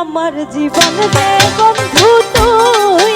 আমার জীবন দে বন্ধু তুই।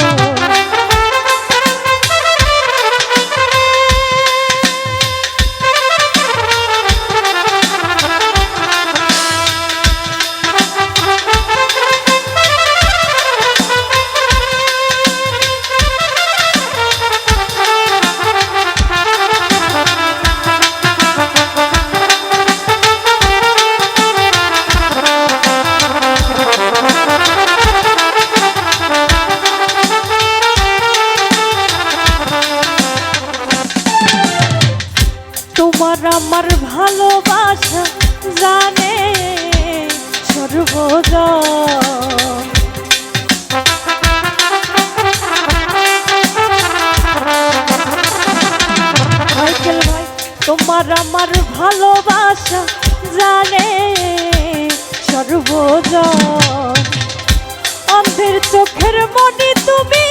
তোমার আমার ভালোবাসা জানে মাইকেল তোমার আমার ভালোবাসা জানে সর্বজন অন্ধের চোখের মনে তুমি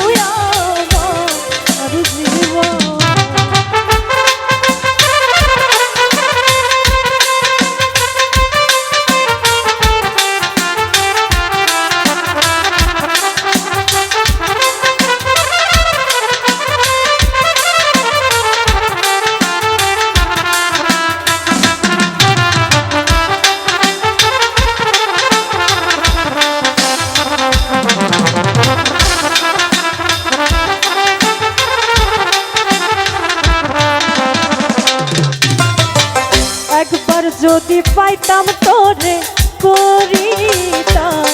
যদি পাইতাম তোরে করিতাম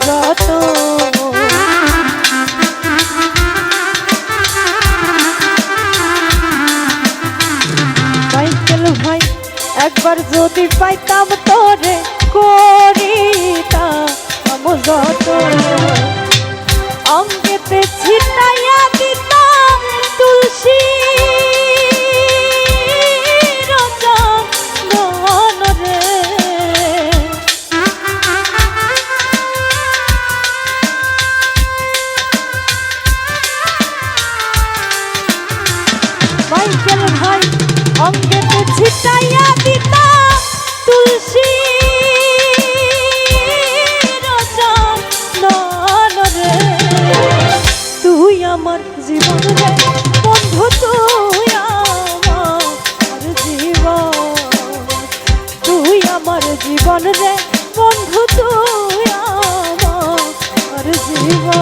যত মাইকেল ভাই, একবার যদি পাইতাম তোরে করিতাম যত অঙ্গেতে ছিটাইয়া মাইকেল ভাই অঙ্গেতে ছিটাইয়া দিতাম তুলসী তুই আমার জীবন রে, বন্ধু তুই আমার জীবন। তুই আমার জীবন রে, বন্ধু তুই আমার জীবন।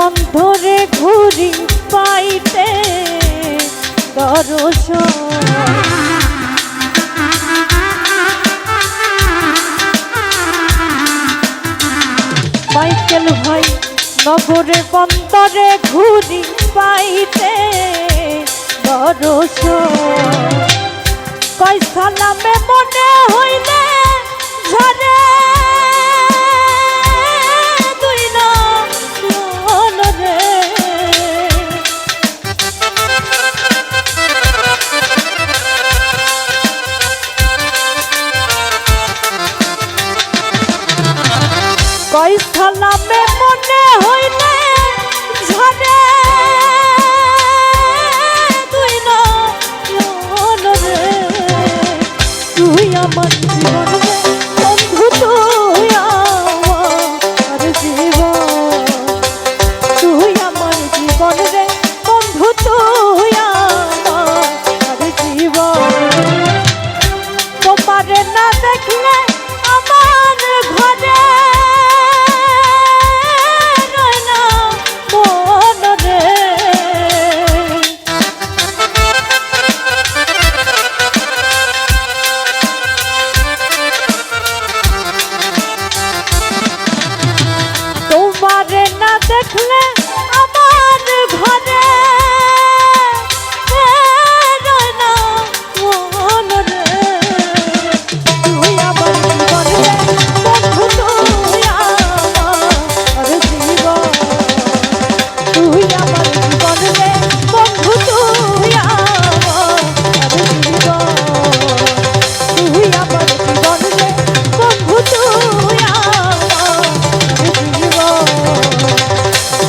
মন ধরে ঘুরি পাইতে দর্শন মাইকেল ভাই নগরে বন্দরে ঘুরি পাইতে দরস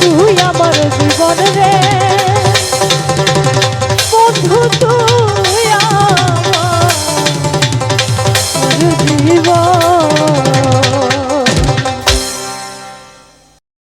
তুই আমার জীবন রে।